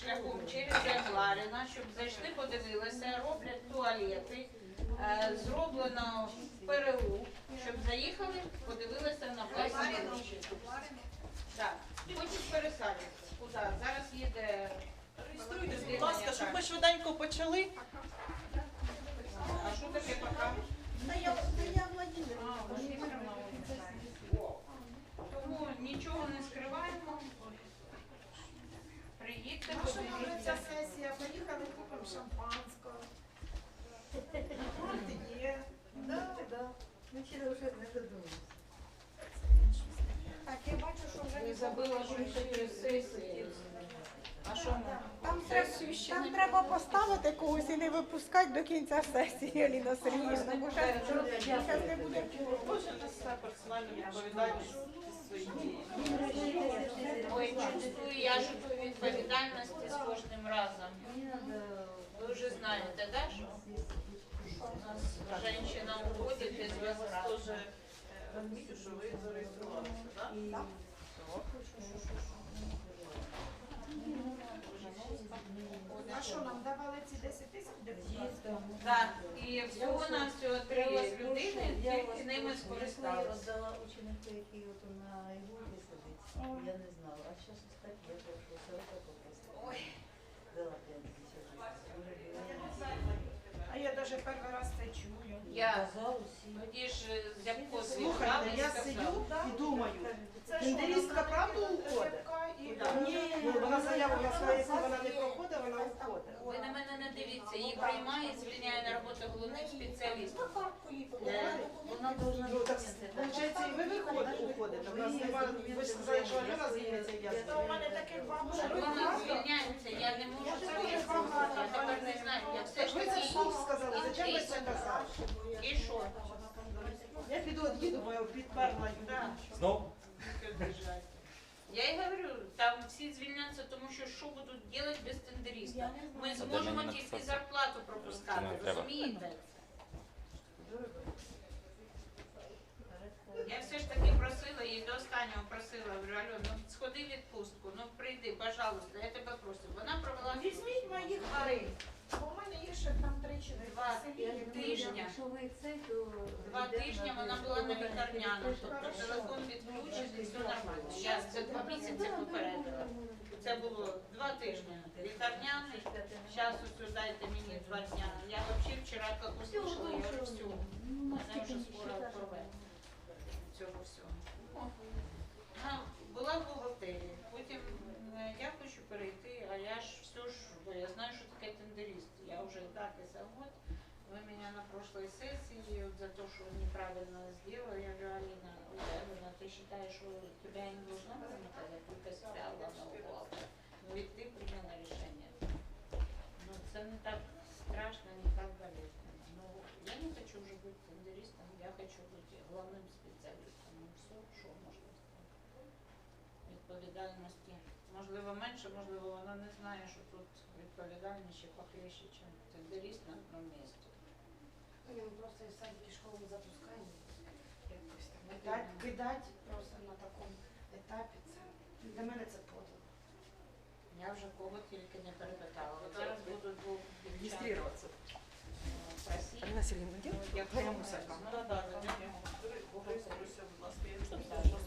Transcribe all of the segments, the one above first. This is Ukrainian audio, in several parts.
шляхом через Гагаріна, щоб зайшли, подивилися, роблять туалети. Е, Зроблено ПРУ, щоб заїхали, подивилися на власні очі. Так, потім пересадять. Куди? Зараз їде. Реєструйтесь, будь ласка, щоб ми швиденько почали. А що таке пока? Та я, та я Владимир. А. Тому нічого не Ця сесія, поїхали купимо шампанського. Фронт є. Да, да. Ми вчора вже не додумалися. Так, я бачу, що вже Не забула що через сесії. Там треба, там треба поставити когось і не випускати до кінця сесії, Аліна Сергіївна. Бо зараз не буде. Кожен несе персональну відповідальність. Ой, чувствую, я ж відповідальності з кожним разом. Ви вже знаєте, да, що у нас женщина уходить із Я вас теж е, розумію, що ви зареєструвалися, так? А що нам давали ці 10 тисяч депутатів? Так, і всього на всього три людини, тільки ними Я скористалися. віддала ученику, який от на Ігорі сидить. Я не знала. А зараз кстати, я прошу 40 попросила. Ой. Дала 5 тисяч. А я навіть перший раз це чую. Я тоді ж з Зябко Слухайте, я сидю і думаю, Тендерістка правда уходить? Ні, ну, вона заяву на своє, якщо вона не проходить, вона уходить. Ви на мене не дивіться, її приймає і звільняє на роботу головних спеціалістів. Е, Вона должна Ну, так, виходить, і ви виходите, уходите. У нас нема, ви ж сказали, що Альона звільниться, і я у мене звільнюся. таких бабушок. Вона звільняється, я не можу це. Я тепер не знаю, я все ж Ви це таки вслух сказали, зачем ви це казали? І що? Я піду од'їду, бо я підперла. Да. Знов? Я й говорю, там всі звільняться, тому що що будуть робити без тендеріста? Ми зможемо тільки зарплату пропускати, розумієте? Я все ж таки просила її до останнього просила, говорю, Альон, ну сходи в відпустку, ну прийди, пожалуйста, я тебе прошу. Вона провела Візьміть моїх три. Бо у мене є ще там три чи Два Я тижня. це. Два тижні вона була на вона лікарняному, тобто телефон відключений, все нормально. Я за два місяці попередила. Це було два тижні. Лікарняний, зараз ось дайте мені два дня. Я взагалі вчора як услышала, я говорю, все, мене вже скоро порве цього всього. Ну, була в бухгалтерії, потім е, я хочу перейти, а я ж все ж, бо я знаю, що таке тендеріст. Я вже так меня на прошлой сессии вот за то, что неправильно сделала, я говорю, Алина, ой, Алина, ты считаешь, что тебя я не должна была наказать, только себя волновала. Ну ведь ты приняла решение. Ну, це не так страшно, не так болезненно. Ну, я не хочу уже быть тендеристом, я хочу быть главным специалистом. Ну, все, що можна сказати. Відповідальності. Можливо, менше, можливо, вона не знає, що тут відповідальність ще похлеще, ніж тендеріст на одному місці. Ми просто із садики школу запускаємо. Якось так. Кидать, кидать просто на такому етапі. Це для мене це подло. Я вже кого тільки не перепитала. От зараз буду двох дівчат Реєструватися. е, просити. Аліна Сергійовна, як Твоя мусорка. ну, так. ну, Реєструйся, будь ласка, я не знаю, що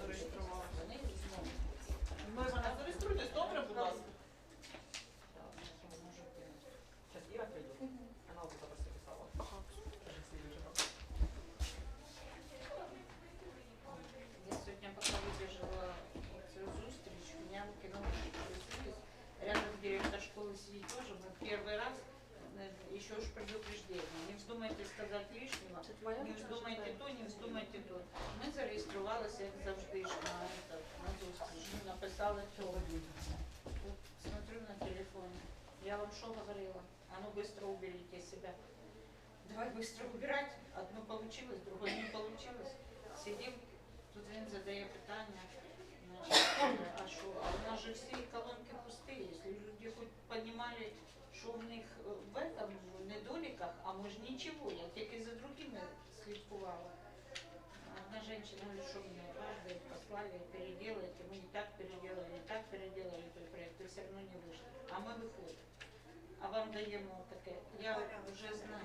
быстро убирать. Одно получилось, другое не получилось. Сидим, тут він задає питання. значить, А що? А у нас же всі колонки пусті. Якщо люди хоч розуміли, що в них е, в этом в недоліках, а ми ж нічого, я тільки за другими слідкувала. Одна жінка говорить, що мені дважды послала прислали, переделайте, мы не так переделали, не так переделали той проект, и все равно не вышло. А мы выходим. А вам даємо таке, я вже знаю.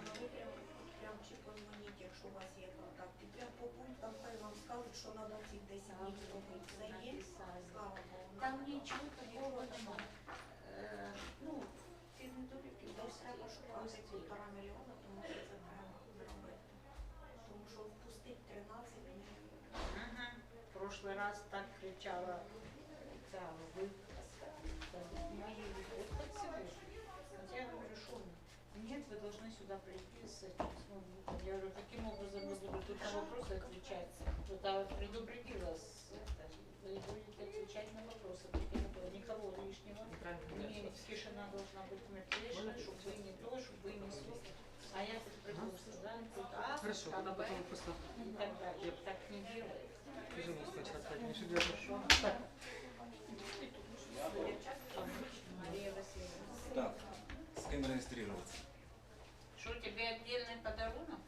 Прям чи позвоніть, якщо у вас є контакт. І по пунктам хай вам скажуть, що треба ці 10 днів зробити. Це є, слава Богу. Там нічого такого немає. Е, Ну, ці недоліки Десь треба шукати півтора мільйона, тому що це треба зробити. Тому що впустити 13 днів. Ага. В прошлый раз так кричала нет, вы должны сюда прийти с этим с ноутбуком. Я говорю, каким образом я буду тут на вопросы отвечать? Вот я предупредила с это, вы будете отвечать на вопросы, только не было никого лишнего. Мне тишина должна быть мертвейшая, чтобы вы не то, чтобы вы не то. А я тут придумала, да, тут А, Хорошо, а, тогда потом просто и так далее. Так не не шибешь. Так, Мария Васильевна. Так, з ким реєструватися? Что, тебе отдельный подарунок?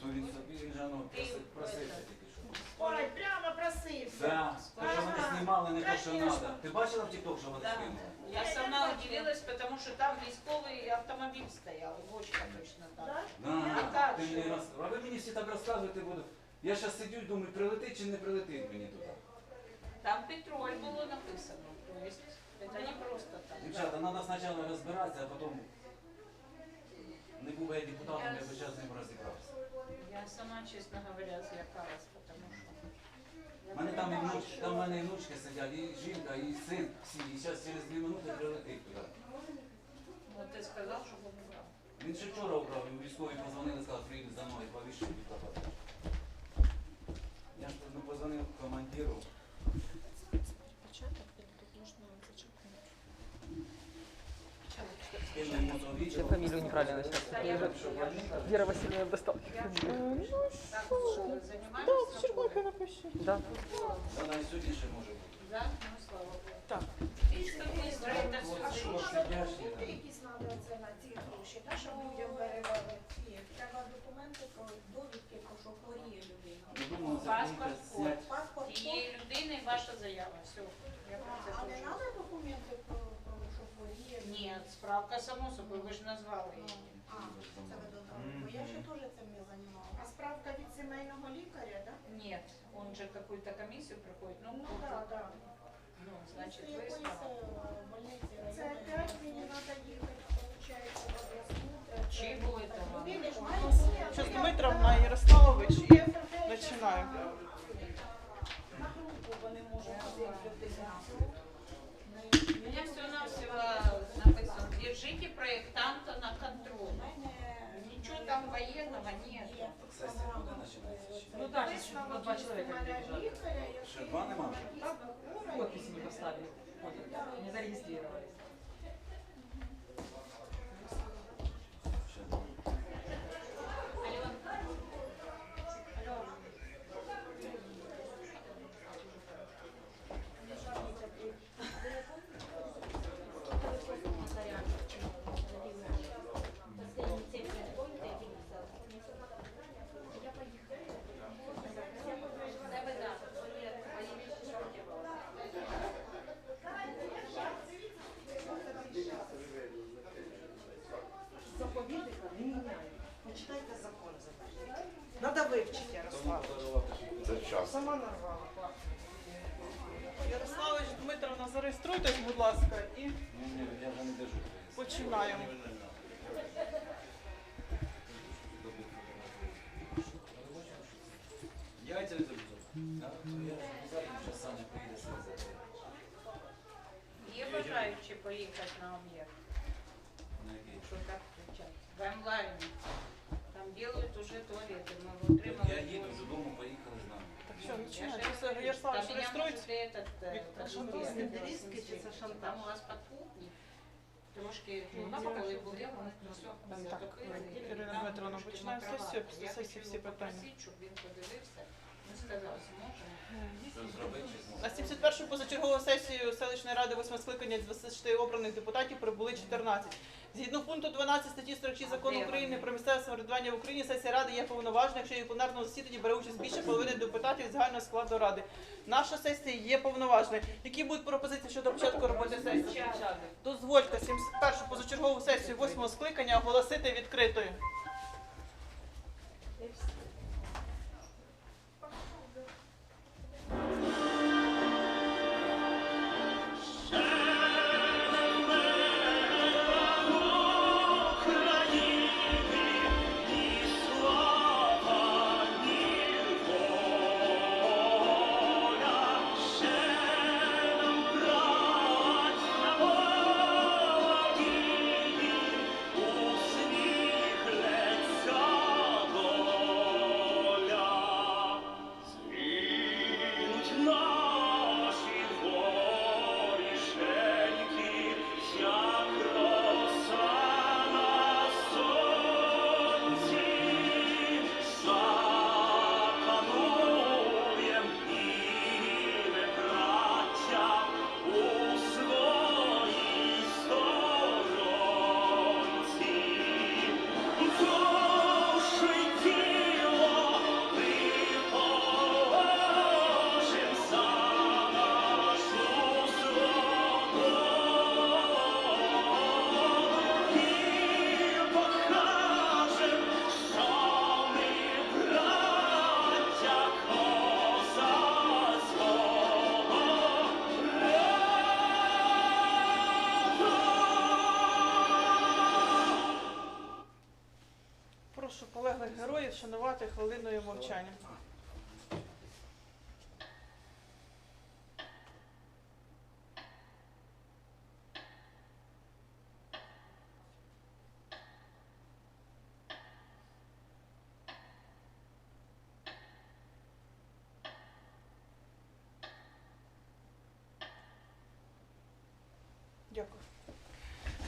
То він собі він же ну, проси- просився тільки що. Ой, прямо просився. Да, то, що вони знімали не те, що Конечно. треба. Ти бачила в TikTok, що вони Да. скинули? Я сама удивилась, потому что там військовый автомобиль стоял, бочка точно так. Да? Да, так ти що? мені роз... А ви мені всі так розказуєте буду. Я зараз сидю і думаю, прилетить чи не прилетить мені туди. Там Петроль было написано, то есть это не просто так. Дівчата, треба спочатку розбиратися, а потім не був я депутатом, я би зараз з ним розібрався. Я сама, честно говоря, злякалась, потому что... У мене там і внучки, там в мене і внучки сидять, і жінка, і син всі, і зараз через дві минути прилетить туди. Ты сказал, что он убрал. Він ще вчора украв, і військові позвонили, сказали, приїде за мною, повіщу і Я ж ну, позвонив командиру. Я фамилию неправильно сейчас. Я уже Вера Васильевна достал. Так, что, занимаемся? Все, Черкоха напиши. Да. Вона і сьогодні ще може бути. Да? Ну, слава Богу. Так. Это От що Документи там. якісь треба це на ці гроші, та, щоб людям перевели. Треба документи про довідки, про що хворіє людина. Паспорт. Паспорт, Тієї людини ваша заява. Все. Я про це а не треба документи про, про що хворіє? Ні, справка само собою, ви ж назвали Ну, її. А, це ви додали. Бо я ще теж цим не займалася. А справка від сімейного лікаря, так? Нет, он же какую-то комиссию проходит. Ну, Ну, так, так. ну значит, якоїсь справа. е, больниці Це опять мені треба їхати, виходить, в обласну. Чи буде Ну, вам? видиш, має Зараз Дмитровна Ярославович і починаємо. на групу вони можуть ходити людина. У меня всего-навсего написано, держите проектанта на контроле. Ничего там военного нет. Сесія буде починатися ще. Ну да, сейчас на два человека прибежали. Ще два нема? Подписи не поставили. Не зарегистрировались. Зареєструйтесь, будь ласка, і починаємо. Я забере. Є бажаючі поїхати на об'єкт? Що так кричать? В онлайні. Там делают уже туалеты. Мы отримали. Я їду додому, поїхали з нами. Так що, Я же починайте. говорю, Все, Ярославович, там меня реєструйтесь. может и этот, э, Віктор, как шантаж, бы, скандалістський э, чи це шантаж? Там у вас подпутні. Трошки Ну, ну, поки коли що були, вони Там все так, затопили. Ірина Там Дмитрівна, трошки починаємо накривали. сесію, Я сесії всі хотіла питання. попросити, щоб він подивився. Зможе. Зробити? На 71-ю позачергову сесію селищної ради 8 скликання з 26 обраних депутатів прибули 14. Згідно пункту 12 статті 46 закону України про місцеве самоврядування в Україні, сесія ради є повноважна, якщо її пленарному засіданні бере участь більше половини депутатів від загального складу ради. Наша сесія є повноважною. Які будуть пропозиції щодо початку роботи сесії? Дозвольте 71-ю позачергову сесію 8 скликання оголосити відкритою. Полеглих героїв шанувати хвилиною мовчання. Дякую.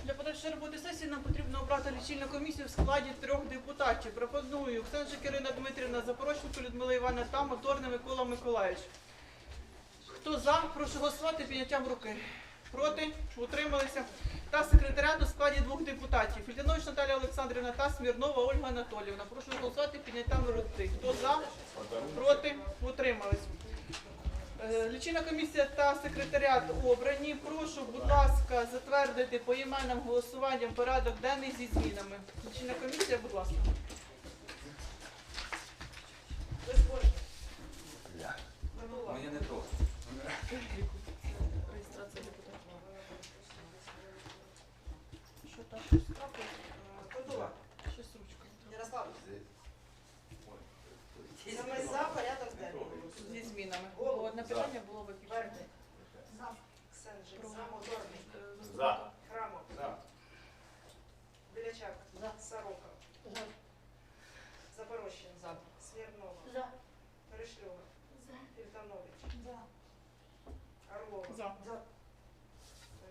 Для подальшої роботи сесії нам потрібно обрати лічильну комісію в складі трьох депутатів. Пропоную Оксанчик Ірина Дмитрівна, Запорожченко, Людмила Івана та Моторний Микола Миколаївич. Хто за, прошу голосувати підняттям руки. Проти, утрималися. Та секретаріат у складі двох депутатів. Фільянович Наталія Олександрівна та Смірнова Ольга Анатоліївна. Прошу голосувати підняттям руки. Хто за, проти, утримались. Е, Лічильна комісія та секретаріат обрані. Прошу, будь ласка, затвердити поіменним голосуванням порядок денний зі змінами. Лічильна комісія, будь ласка. Мені не то. Реєстрація депутатів. Що там? Кодула, Щось з ручкою. Ярослав, саме за порядок денний. Зі змінами. Голуб. Бо Одне питання було виключено. Ксенжик, Про- за моторний. Е, За. Храмов. За. Білячак. Сорока. Запорожчя. Смірнова. Перешльова. Фільтанович. Орлова. За.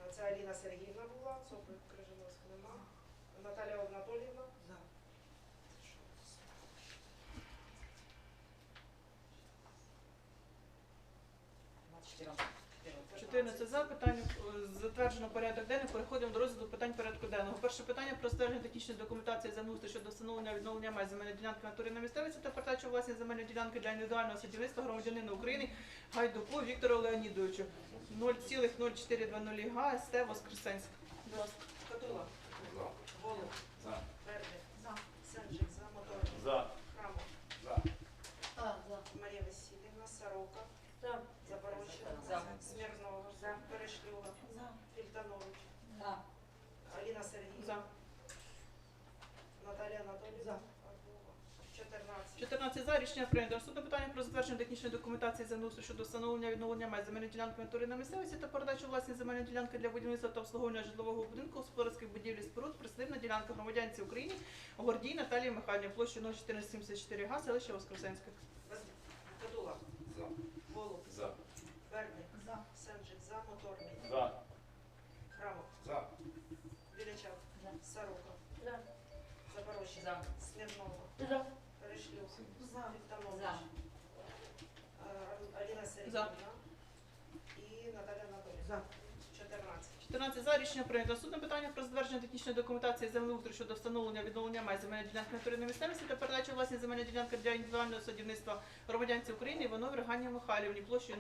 Е, Це Аліна Сергіївна була, Цопик Крижановська нема. Наталя Анатоліївна. За. 14 за питання е, затверджено порядок денний. Переходимо до розгляду питань порядку денного. Перше питання про ствердження технічної документації замусти щодо встановлення відновлення май земельної ділянки натури на місцевості та передачу власні земельної ділянки для індивідуального садівництва громадянина України Гайдуку Віктору Леонідовичу 0,0420 га СТ Воскресенськ. Катула. Голуб. За. Верник. Сенжик. За. Моторний. За. Храмов. За. Марія Васильівна. Сорока. Запорожчя. Смірнова. Перешльова. Фільтанович. Аліна Сергіївна. За. Наталія Анатоліївна. Орлова. 14. 14 за рішення прийнято. Наступне питання про затвердження технічної документації землеустрою щодо встановлення відновлення май земельної ділянки на місцевості та передачу власні земельної ділянки для будівництва та обслуговування житлового будинку, господарських будівель і споруд, присадибна ділянка громадянці України Гордій Наталії Михайлівні, площею 0474 га, селище Воскресенське. Катула. За. Голуб. За. Верник. Сенжик. За. Моторний. За. Храмов. За. Білячак. Сорока. Запорожчя. Смірнова. Перешльов. Фільтанович. За. І Наталя Анатолійовна. За. 14. 14 за рішення прийнято. Наступне питання про затвердження технічної документації землеустрою щодо встановлення відновлення май земельної ділянки на території місцевості та передачі власні земельної ділянки для індивідуального садівництва громадянці України Іванові Гані Михайлівні площею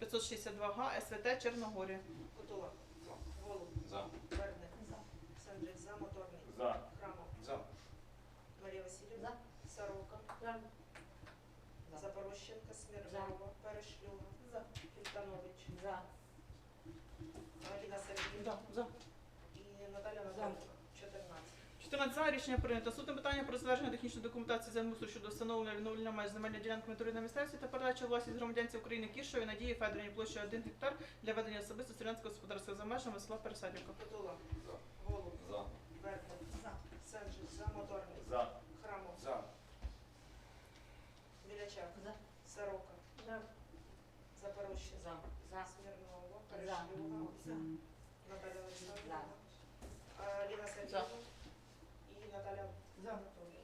00562 га СВТ Чорногорія. Котула. Голуб. За. Бердник. За. Моторний. За. Храмов. За. Марія Васильівна. Сорока. Запорощенка. Смірнова. Перешлюга. Фільтанович. Аліна Сергіївна. За. За. І Наталя Анатолійовна. 14. 14 за рішення прийнято. Наступне питання про затвердження технічної документації землеустрою щодо встановлення відновлення меж земельної ділянки на території місцевості та передачі у власність громадянці України Кішові Надії Федорівні площею 1 гектар для ведення особисто селянського господарства за межами села Пересадівка. Котула. За. Голуб. За. Бердник. Сенджик. За. Моторний. За. Храмов. За. Білячак. Сорока. Запорощенка. Смірнова. Перешлюга. Наталя Олександрівна. Аліна Сергіївна. Анатолійовна.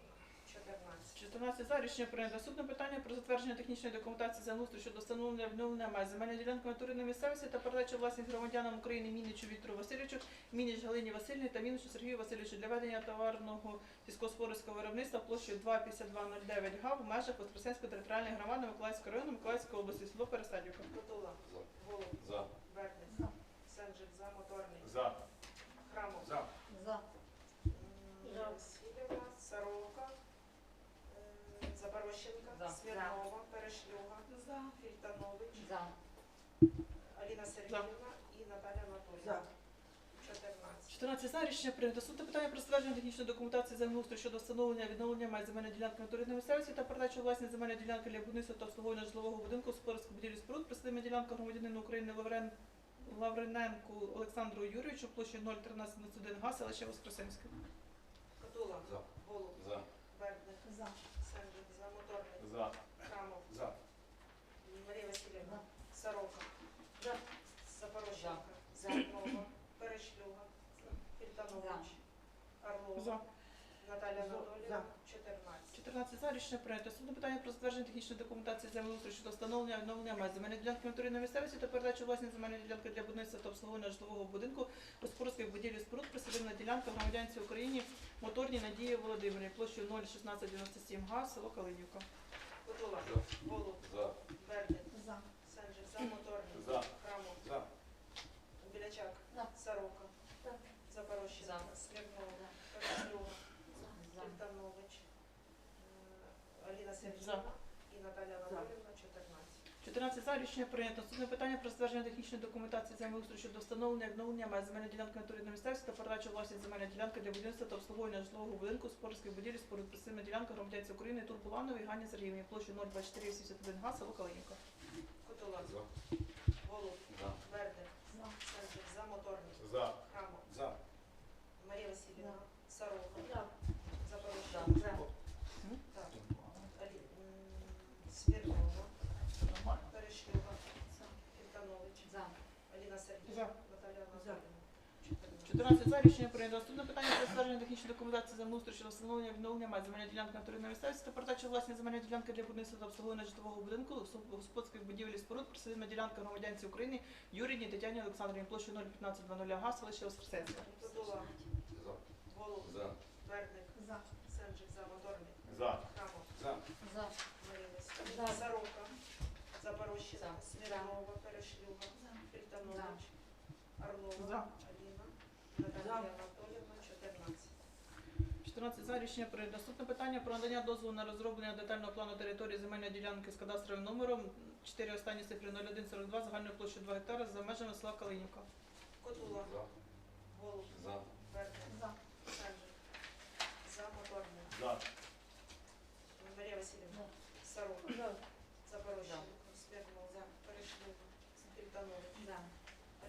14. 14 за рішення прийнято. Наступне питання про затвердження технічної документації землеустрою щодо встановлення відновлення меж земельної ділянки на території місцевості та передачі у власність громадянам України Мінічу Віктору Васильовичу, Мініч Галині Васильівні та Мінічу Сергію Васильовичу для ведення товарного сільськогосподарського виробництва площею 25209 га в межах Воскресенської територіальної громади Миколаївського району Миколаївської області, село Пересадівка. Котула. За. Голуб. За. Бердник. Сенджик. За. Моторний. За. Храмов. За. М, Запорощенка. Смірнова. Перешлюга. Фільтанович. За. Аліна Сергіївна і Наталя Анатолійовна. 14. 14 за рішення прийнято. Суд питання про ствердження технічної документації землеустрою щодо встановлення відновлення май земельної ділянки на території місцевості та передачу власні земельної ділянки для будівництва та обслуговування житлового будинку господарської будівлі споруд присадима ділянка громадянину України Лаврен Лаврененку Олександру Юрійовичу площею 01391 га, селище Воскресенське. Котула. За. Голуб. За. Бердник. Сенджик. За. За. Храмов. За. Марія Васильівна. Сорока. Запорощенка. Смірнова. Перешлюга. Фільтанович. Орлова. За. Наталя Анатолійовна. 14. 14 за рішення прийнято. Судне питання про затвердження технічної документації землеустрою щодо встановлення відновлення май земельної ділянки на місцевості та передачу власні земельної ділянки для будівництва та обслуговування житлового будинку господарських будівлі споруд присадибна ділянка громадянці України Моторній Надії Володимирівні площею 01697 га, село Калинівка. Котула. Голуб. За. Бердник. Сенджик. За. Моторний. За. Храмов. Білячак. Сорока. Запорощенка. Смірнова. Перешлюга. Фільтанович. Е, Аліна Анатолійовна. 14. 14 за рішення прийнято. Судне питання про затвердження технічної документації землеустрою щодо встановлення і відновлення май земельної ділянки на території місцевості та передачу власність земельної ділянки для будівництва та обслуговування житлового будинку спорської будівлі присильна ділянка громадянці України Турбуланової Гані Сергіївні площею 02481 га, село Калинівка. Котула. За. Голуб. За. Бердник. Сенджик. За. Моторний. За. Храмов. За. Марія Васильівна. Сорока. Запорожжя. Так. Алі- м, Смірнова. Перешлюга. Фільтанович. Наталя 14. 14 за рішення прийнято. Наступне питання про затвердження технічної документації землеустрою щодо встановлення відновлення май земельної ділянки на території місцевості та передачу власні земельної ділянки для будівництва та обслуговування житлового будинку господарських будівель і споруд присадибна ділянка громадянці України Юрідні Тетяні Олександрівні площею 01520 га, селище Воскресенське. Котула. За. Голуб. За. Бердник. Сенджик. За. Моторний. За. Храмов. За. Марія Васильівна. Сорока. Запорожчина. Смірнова. Перешлюга. Фільтанович. Орлова. Аліна. Наталія Анатолійовна. 14. 14 за рішення прийнято. Наступне питання про надання дозволу на розроблення детального плану території земельної ділянки з кадастровим номером 4 останні цифри 0142 загальною площею 2 гектари за межами села Калинівка. Котула. За. Голуб. За. Бердник. Сенджик. За. Моторний. За. Марія Васильівна. Сорока. Запорожчина. Смірнова. Перешлюга. Фільтанович.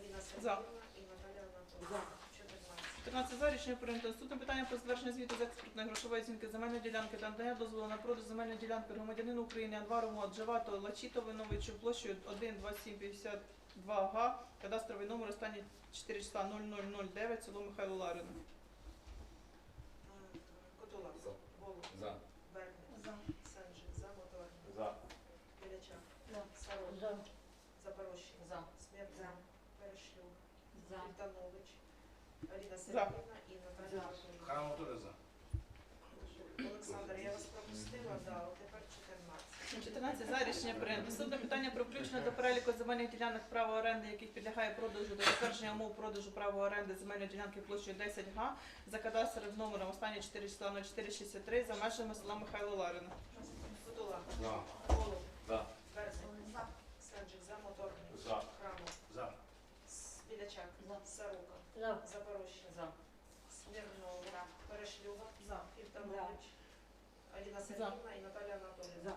Аліна Сергіївна і Наталя Анатолійовна. 14. 14 за рішення прийнято. Наступне питання про затвердження звіту з експортної грошової оцінки земельної ділянки та надання дозволу на продаж земельної ділянки громадянину України Анварому Аджавато Лачітовиновичу площею 12752 га, кадастровий номер останні 4 числа 0009, село Михайло Ларина. Котула. За. За. Бердник. Сенджик. За. Моторний. За. Білячак. Сорок. Запорожчик. За. Смертна. Перешлюк. За. Вітанович. Аліна і Наталя за. Олександр, я вас пропустила, да, от тепер 14. 14 за рішення прийнято. Наступне питання про включення до переліку земельних ділянок права оренди, яких підлягає продажу до затвердження умов продажу права оренди земельної ділянки площею 10 га за кадастровим номером останні 4 числа 0463 за межами села Михайло Ларина. Футула. За. Голуб. За. Берзик. Сенджик. За. Моторний. За. Храмов. За. Білячак. Сорока. За. Смірнова. Перешлюга. За. Фільтанович. Аліна Сергіївна і Наталя Анатоліївна.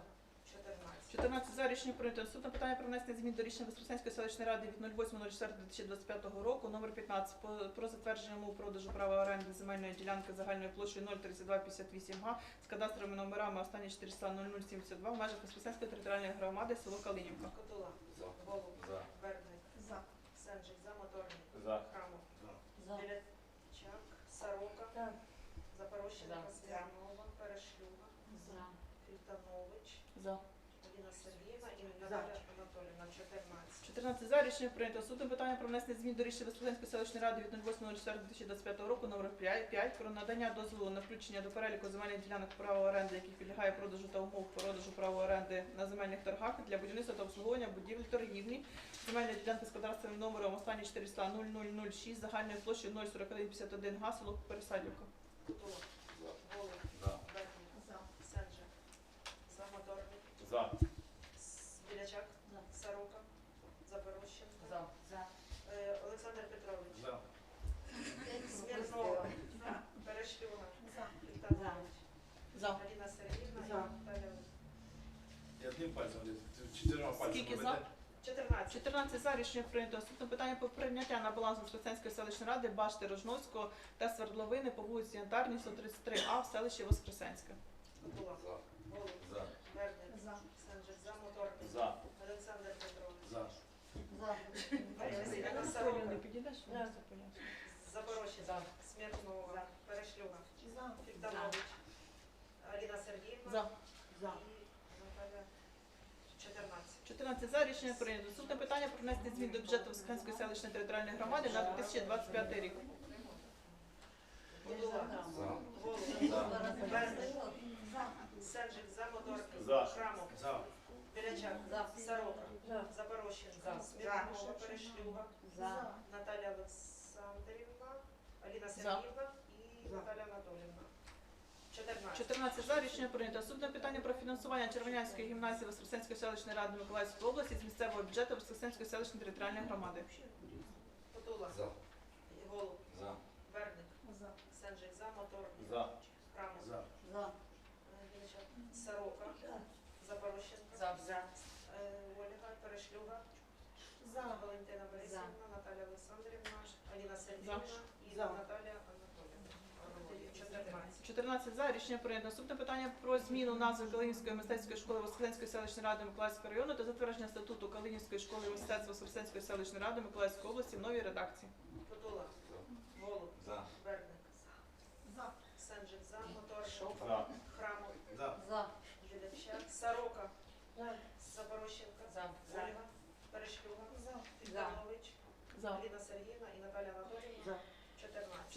14. 14 за рішення прийнято. Наступне питання про внесення змін до рішення Воскресенської селищної ради від 08.04.2025 року номер 15 по- про затвердження умов продажу права оренди земельної ділянки загальною площею 03258 га з кадастровими номерами останні 400 0072 в межах Воскресенської територіальної громади село Калинівка. Котула. За. Голуб. За. Берник. За. Сенджик. За. Моторний. За. Храмов. За. Білячак. Сорока. Запорожченка. За. Смірнова. Перешлюга. Фільтанович. За. Аліна Сергіївна і Наталя Анатоліївна. 14. 14 за рішення прийнято. Наступне питання про внесення змін до рішення Воскресенської селищної ради від 08.04.2025 року номер 5 про надання дозволу на включення до переліку земельних ділянок права оренди, яких підлягає продажу та умов продажу права оренди на земельних торгах для будівництва та обслуговування будівель торгівлі. Земельні ділянки з кадастровим номером останні 400 0006 загальною площею 04151 га село Пересадівка. Котула. За. Берник. За. За. За. Білячак. Сорока. Запорожченка. За. За. Е, Олександр Петрович. За. Смірнова. Перешлюга. За. Віктанович. За. Аліна Сергіївна За. Наталя. Я одним пальцем, десь, чотирма пальцями. Скільки веде. За? 14. 14 за рішення прийнято. Наступне питання про прийняття на баланс Воскресенської селищної ради башти Рожновського та свердловини по вулиці Янтарній, 133А в селищі Воскресенське. Котула. За. Голуб. За. Берник. За. Сенджик. За. Моторний. За. Олександр Петрович. За. Анатолію, Сорока. не підійдеш? Все пояснює. Запорожченка. Смірнова. Перешлюга. За. Віктанович. Аліна Сергіївна. За. Наталя. 14. 14 за рішення прийнято. Наступне питання про внесення змін до бюджету Воскресенської селищної територіальної громади на 2025 рік. За. Голуб. За. Берник. Сенджик. За. Моторний. За. Храмов. За. Білячак. Сорока. Запорожченка. Смірнова. Перешлюга. Наталя Олександрівна, Аліна Сергіївна і Наталя Анатоліївна. 14. 14 за рішення прийнято. Наступне питання про фінансування Червонянської гімназії Воскресенської селищної ради Миколаївської області з місцевого бюджету Воскресенської селищної територіальної громади. Потула. За. Голуб. За. Берник. За. Сенджик. За. Моторний. За. Храмов. За. Білячак. Сорока. Запорожченка. За. За. Е, Ольга. Перешлюга. За. Валентина Борисівна. Наталя Олександрівна. Аліна Сергіївна і За. Наталя. 14. 14 за рішення прийнято. Наступне питання про зміну назви Калинівської мистецької школи Воскресенської селищної ради Миколаївського району та затвердження статуту Калинівської школи мистецтва Воскресенської селищної ради Миколаївської області в новій редакції. Потула. Голуб. За. Берник. За. Сенджик. За. Моторний. За. Храмов. За. Білячак. Сорока. Запорожченка. За. Ольга. Перешлюга. За. Фільтанович. За. Аліна Сергіївна і Наталя Анатоліївна.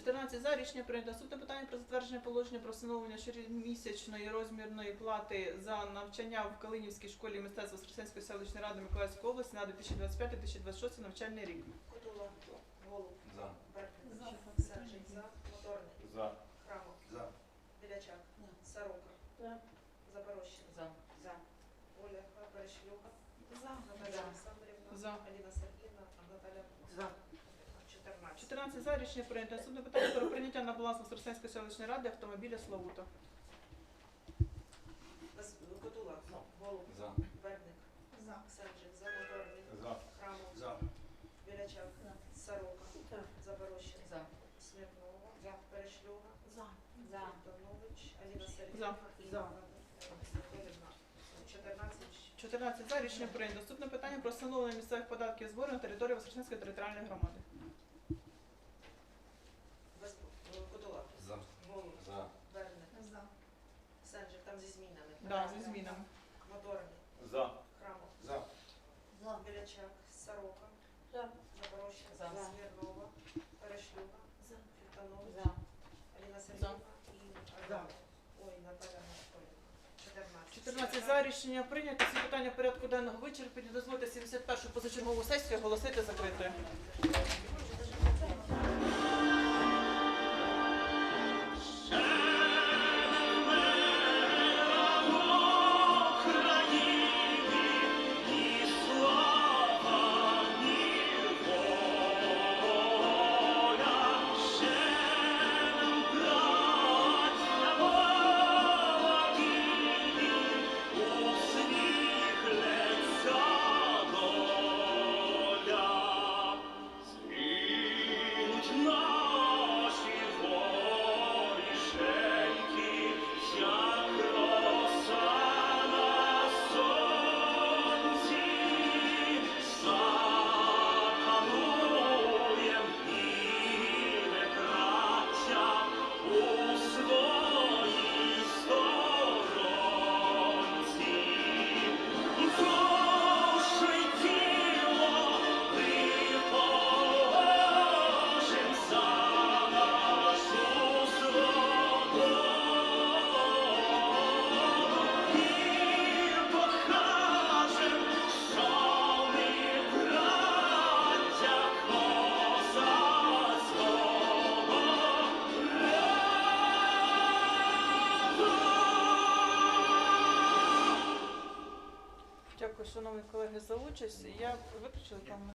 14. 14 за рішення прийнято. Наступне питання про затвердження положення про встановлення щомісячної розмірної плати за навчання в Калинівській школі мистецтва Воскресенської селищної ради Миколаївської області на 2025-2026 навчальний рік. Котула. Голуб. За. Берник. Сержик. За. Моторний. За. Храмов. За. Білячак. Сорока. Запорожченка. За. За. Ольга. Перешлюга. За. Наталя Олександрівна. За. Аліна Сергіївна. Наталя. За. 14. 14 за рішення прийнято. Наступне питання про прийняття на баланс Воскресенської селищної ради автомобіля Славута. Без- Котула. Голуб. За. Берник. За. Сержик. За. Моторний. За. Храмов. За. Білячак. Сорока. За. Смірнова. Перешлюга. За. Аліна За. За. 14. 14 за рішення прийнято. Наступне питання про встановлення місцевих податків і зборів на території Воскресенської територіальної громади. Без Котула. За. Голуб. За. Берник. За. Сенджик. Там зі змінами. Да, зі змінами. Моторний. За. Храмов. За. Козачак, Сорока, Запорожча, Смірнова, Перешлюга, Фільтанович, Аліна Сергіївна і За. Ой, Наталя Анатоліївна. 14. 14 за рішення прийнято. Всі питання порядку денного вичерпані. Дозвольте 71 позачергову сесію оголосити закритою. Колеги, за участь. Я виключила там.